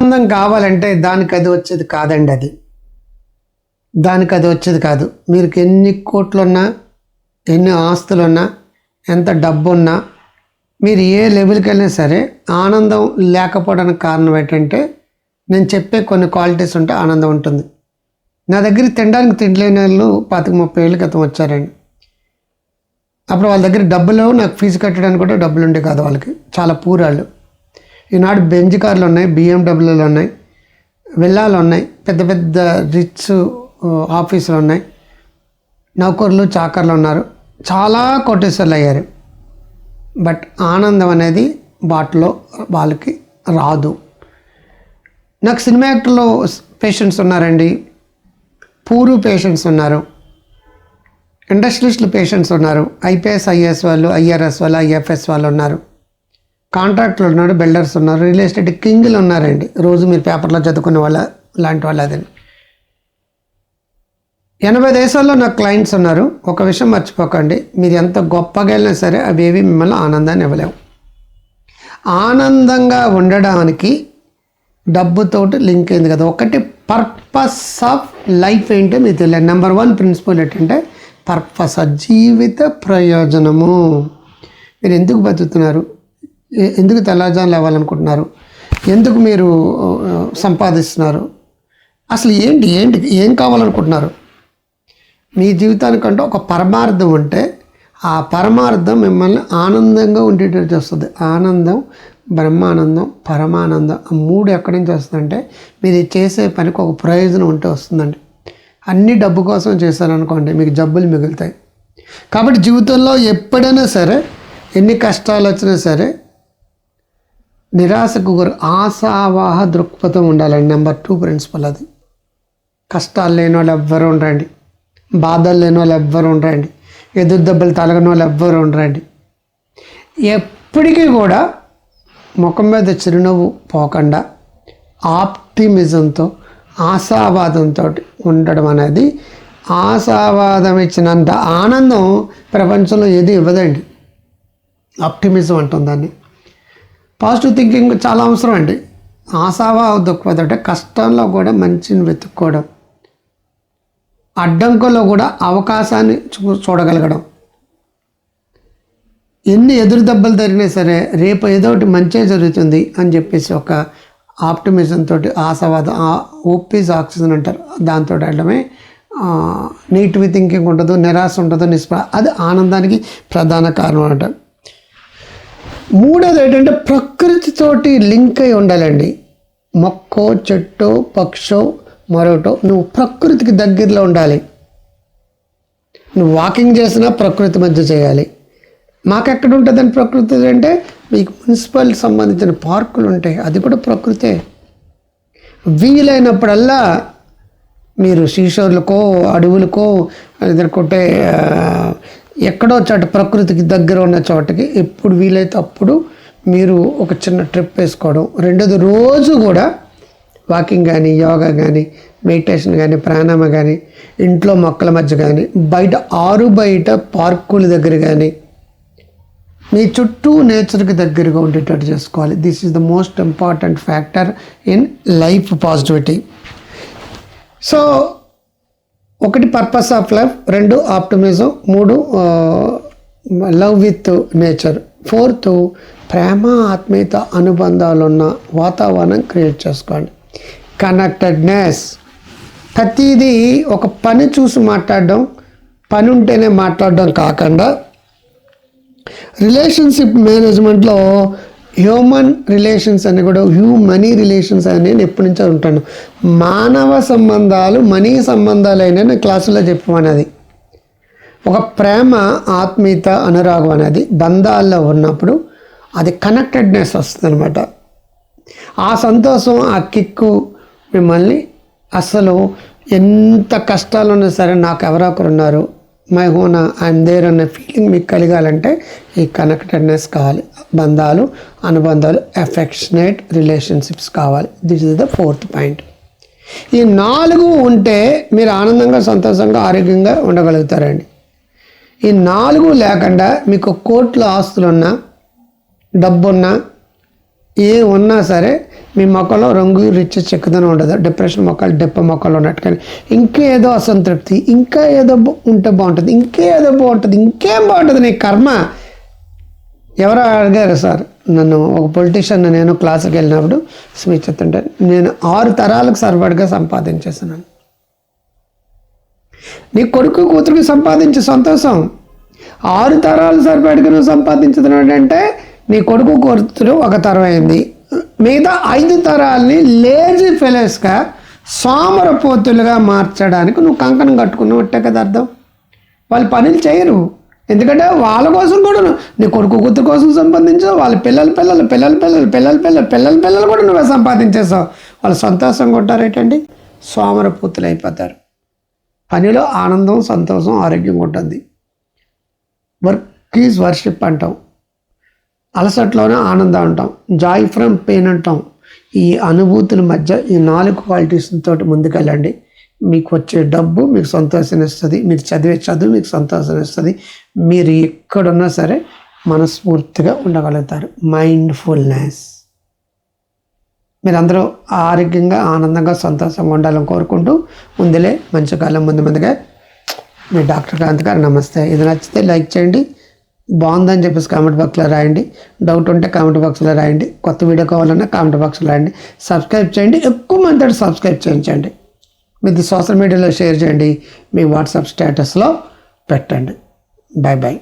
ఆనందం కావాలంటే దానికి అది వచ్చేది కాదండి అది. దానికి అది వచ్చేది కాదు. మీరు ఎన్ని కోట్లున్నా ఎన్ని ఆస్తులున్నా ఎంత డబ్బు ఉన్నా మీరు ఏ లెవెల్కి వెళ్ళినా సరే ఆనందం లేకపోవడానికి కారణం ఏంటంటే నేను చెప్పే కొన్ని క్వాలిటీస్ ఉంటే ఆనందం ఉంటుంది. నా దగ్గర తినడానికి తినలేని వాళ్ళు పాతిక ముప్పై ఏళ్ళ క్రితం వచ్చారండి. అప్పుడు వాళ్ళ దగ్గర డబ్బులు నాకు ఫీజు కట్టడానికి కూడా డబ్బులు ఉండే కాదు వాళ్ళకి. చాలా పూరాళ్ళు ఈనాడు బెంజ్ కార్లు ఉన్నాయి బిఎండబ్ల్యూలు ఉన్నాయి విల్లాలు ఉన్నాయి పెద్ద పెద్ద రిచ్ ఆఫీసులు ఉన్నాయి. నౌకర్లు చాకర్లు ఉన్నారు. చాలా కోటేశ్వర్లు అయ్యారు. బట్ ఆనందం అనేది వాటిలో వాళ్ళకి రాదు. నాకు సినిమా యాక్టర్లో పేషెంట్స్ ఉన్నారండి. పూరు పేషెంట్స్ ఉన్నారు. ఇండస్ట్రియలిస్టులు పేషెంట్స్ ఉన్నారు. ఐపీఎస్ ఐఎస్ వాళ్ళు ఐఆర్ఎస్ వాళ్ళు ఐఎఫ్ఎస్ వాళ్ళు ఉన్నారు. కాంట్రాక్ట్లు ఉన్నారు బిల్డర్స్ ఉన్నారు రియల్ ఎస్టేట్ కింగ్లు ఉన్నారండి. రోజు మీరు పేపర్లో చదువుకునే వాళ్ళ లాంటి వాళ్ళు అదండి ఎనభై దేశాల్లో నాకు క్లయింట్స్ ఉన్నారు. ఒక విషయం మర్చిపోకండి. మీరు ఎంత గొప్పగా వెళ్ళినా సరే అవి ఏవి మిమ్మల్ని ఆనందాన్ని ఇవ్వలేవు. ఆనందంగా ఉండడానికి డబ్బుతోటి లింక్ అయింది కదా. ఒకటి పర్పస్ ఆఫ్ లైఫ్ ఏంటో మీకు తెలియదు. నెంబర్ వన్ ప్రిన్సిపల్ ఏంటంటే పర్పస్ జీవిత ప్రయోజనము. మీరు ఎందుకు బతుకుతున్నారు? ఎందుకు తెల్లజాములు అవ్వాలనుకుంటున్నారు ఎందుకు మీరు సంపాదిస్తున్నారు? అసలు ఏంటి ఏంటి ఏం కావాలనుకుంటున్నారు? మీ జీవితానికంటే ఒక పరమార్థం ఉంటే ఆ పరమార్థం మిమ్మల్ని ఆనందంగా ఉండేటట్టు చేస్తుంది. ఆనందం బ్రహ్మానందం పరమానందం ఆ మూడు ఎక్కడి నుంచి వస్తుందంటే మీరు చేసే పనికి ఒక ప్రయోజనం ఉంటే వస్తుందండి. అన్ని డబ్బు కోసం చేశారనుకోండి మీకు జబ్బులు మిగులుతాయి. కాబట్టి జీవితంలో ఎప్పుడైనా సరే ఎన్ని కష్టాలు వచ్చినా సరే నిరాశకు గురి ఆశావాహ దృక్పథం ఉండాలండి. నెంబర్ టూ ప్రిన్సిపల్ అది. కష్టాలు లేని వాళ్ళు ఎవ్వరు ఉండరండి. బాధలు లేని వాళ్ళు ఎవ్వరు ఉండరండి. ఎదురు దెబ్బలు తలగని వాళ్ళు ఎవ్వరు ఉండరండి. ఎప్పటికీ కూడా ముఖం మీద చిరునవ్వు పోకుండా ఆప్టిమిజంతో ఆశావాదంతో ఉండడం అనేది ఆశావాదం ఇచ్చినంత ఆనందం ప్రపంచంలో ఏది ఇవ్వదండి. ఆప్టిమిజం అంటుంది దాన్ని. పాజిటివ్ థింకింగ్ చాలా అవసరం అండి. ఆశావా దృక్పథం అంటే కష్టంలో కూడా మంచిని వెతుక్కోవడం అడ్డంకుల్లో కూడా అవకాశాన్ని చూ చూడగలగడం. ఎన్ని ఎదురు దెబ్బలు తగినా సరే రేపు ఏదో ఒకటి మంచే జరుగుతుంది అని చెప్పేసి ఒక ఆప్టిమిజం తోటి ఆశావాదం ఓపీస్ ఆక్సిజన్ అంటారు. దాంతో వెళ్ళడమే నెగిటివ్ థింకింగ్ ఉండదు నిరాశ ఉండదు నిస్ప అది ఆనందానికి ప్రధాన కారణం అంటారు మూడోది ఏంటంటే ప్రకృతితోటి లింక్ అయి ఉండాలండి. మొక్కో చెట్టో పక్షో మరొకటో నువ్వు ప్రకృతికి దగ్గరలో ఉండాలి. నువ్వు వాకింగ్ చేసినా ప్రకృతి మధ్య చేయాలి. మాకెక్కడ ఉంటుందని ప్రకృతి అంటే? మీకు మున్సిపల్ సంబంధించిన పార్కులు ఉంటాయి. అది కూడా ప్రకృతే. వీలైనప్పుడల్లా మీరు శ్రీశోర్లకో అడవులకో ఎదుర్కొంటే ఎక్కడో చోట ప్రకృతికి దగ్గర ఉన్న చోటకి ఎప్పుడు వీలైతే అప్పుడు మీరు ఒక చిన్న ట్రిప్ వేసుకోవడం. రెండోది రోజు కూడా వాకింగ్ కానీ యోగా కానీ మెడిటేషన్ కానీ ప్రాణాయామ కానీ ఇంట్లో మొక్కల మధ్య కానీ బయట ఆరు బయట పార్కుల దగ్గర కానీ మీ చుట్టూ నేచర్కి దగ్గరగా ఉండేటట్టు చేసుకోవాలి. This is the most important factor in life positivity so ఒకటి పర్పస్ ఆఫ్ లైఫ్ రెండు ఆప్టమిజం మూడు లవ్ విత్ నేచర్ ఫోర్త్ ప్రేమ ఆత్మీయత అనుబంధాలున్న వాతావరణం క్రియేట్ చేసుకోండి. కనెక్టెడ్నెస్ ప్రతిదీ ఒక పని చూసి మాట్లాడడం పని ఉంటేనే మాట్లాడడం కాకుండా రిలేషన్షిప్ మేనేజ్మెంట్లో హ్యూమన్ రిలేషన్స్ అని కూడా హ్యూ మనీ రిలేషన్స్ అని నేను ఎప్పటి నుంచో ఉంటాను. మానవ సంబంధాలు మనీ సంబంధాలు అయినా నేను క్లాసులో చెప్పమనేది ఒక ప్రేమ ఆత్మీయత అనురాగం అనేది బంధాల్లో ఉన్నప్పుడు అది కనెక్టెడ్నెస్ వస్తుంది అనమాట ఆ సంతోషం ఆ కిక్కు మిమ్మల్ని అసలు ఎంత కష్టాలు ఉన్నా సరే నాకు ఎవరో ఉన్నారు. మై హోన్ ఐఎమ్ దేర్ అన్న ఫీలింగ్ మీకు కలిగాలంటే ఈ కనెక్టెడ్నెస్ కావాలి. బంధాలు అనుబంధాలు ఎఫెక్షనేట్ రిలేషన్షిప్స్ కావాలి. This is the fourth point ఈ నాలుగు ఉంటే మీరు ఆనందంగా సంతోషంగా ఆరోగ్యంగా ఉండగలుగుతారండి. ఈ నాలుగు లేకుండా మీకు కోట్ల ఆస్తులున్నా డబ్బున్నా ఏ ఉన్నా సరే మీ మొక్కలో రంగు రిచ్ చెక్కుదనం ఉండదు. డిప్రెషన్ మొక్కలు డెప్ప మొక్కలు ఉన్నట్టు కానీ ఇంకేదో అసంతృప్తి ఇంకా ఏదో ఉంటే బాగుంటుంది ఇంకేదో బాగుంటుంది ఇంకేం బాగుంటుంది నీ కర్మ? ఎవరో అడిగారు సార్ నన్ను ఒక పొలిటీషియన్ నేను క్లాసుకి వెళ్ళినప్పుడు స్పీచ్ చెప్తుంటే నేను ఆరు తరాలకు సరిపడగా సంపాదించేస్తున్నాను. నీ కొడుకు కూతురికి సంపాదించే సంతోషం ఆరు తరాలు సరిపడిగా నువ్వు సంపాదించుతున్నాడు అంటే నీ కొడుకు కూతురు ఒక తరం అయింది. మిగతా ఐదు తరాల్ని లేజీ ఫెలోస్గా సోమరపోతులుగా మార్చడానికి నువ్వు కంకణం కట్టుకున్నట్టే కదా అర్థం? వాళ్ళు పనులు చేయరు. ఎందుకంటే వాళ్ళ కోసం కూడా నీ కొడుకు కూతురు కోసం సంపాదించావు వాళ్ళ పిల్లల పిల్లలు పిల్లల పిల్లలు పిల్లల పిల్లలు పిల్లల పిల్లలు కూడా నువ్వే సంపాదించేసావు వాళ్ళు సంతోషంగా ఉంటారేటండి సోమరపూతులు అయిపోతారు. పనిలో ఆనందం సంతోషం ఆరోగ్యం ఉంటుంది వర్క్ ఈజ్ వర్షిప్ అంటాం అలసట్లోనే ఆనందం అంటాం. జాయ్ ఫ్రమ్ పెయిన్ అంటాం. ఈ అనుభూతుల మధ్య ఈ నాలుగు క్వాలిటీస్ తోటి ముందుకెళ్ళండి. మీకు వచ్చే డబ్బు మీకు సంతోషాన్ని ఇస్తుంది. మీరు చదివే చదువు మీకు సంతోషాన్ని ఇస్తుంది. మీరు ఎక్కడున్నా సరే మనస్ఫూర్తిగా ఉండగలుగుతారు. మైండ్ఫుల్నెస్ మీరందరూ ఆరోగ్యంగా ఆనందంగా సంతోషంగా ఉండాలని కోరుకుంటూ ముందులే మంచి కాలం ముందు ముందుగా మీ డాక్టర్ కాంత్ గారు నమస్తే. ఇది నచ్చితే లైక్ చేయండి. బాగుందని చెప్పేసి కామెంట్ బాక్స్లో రాయండి. డౌట్ ఉంటే కామెంట్ బాక్స్లో రాయండి. కొత్త వీడియో కావాలన్నా కామెంట్ బాక్స్లో రాయండి. సబ్స్క్రైబ్ చేయండి. ఎక్కువ మంది సబ్స్క్రైబ్ చేయించండి. మీది సోషల్ మీడియాలో షేర్ చేయండి. మీ వాట్సాప్ స్టేటస్లో పెట్టండి. Bye bye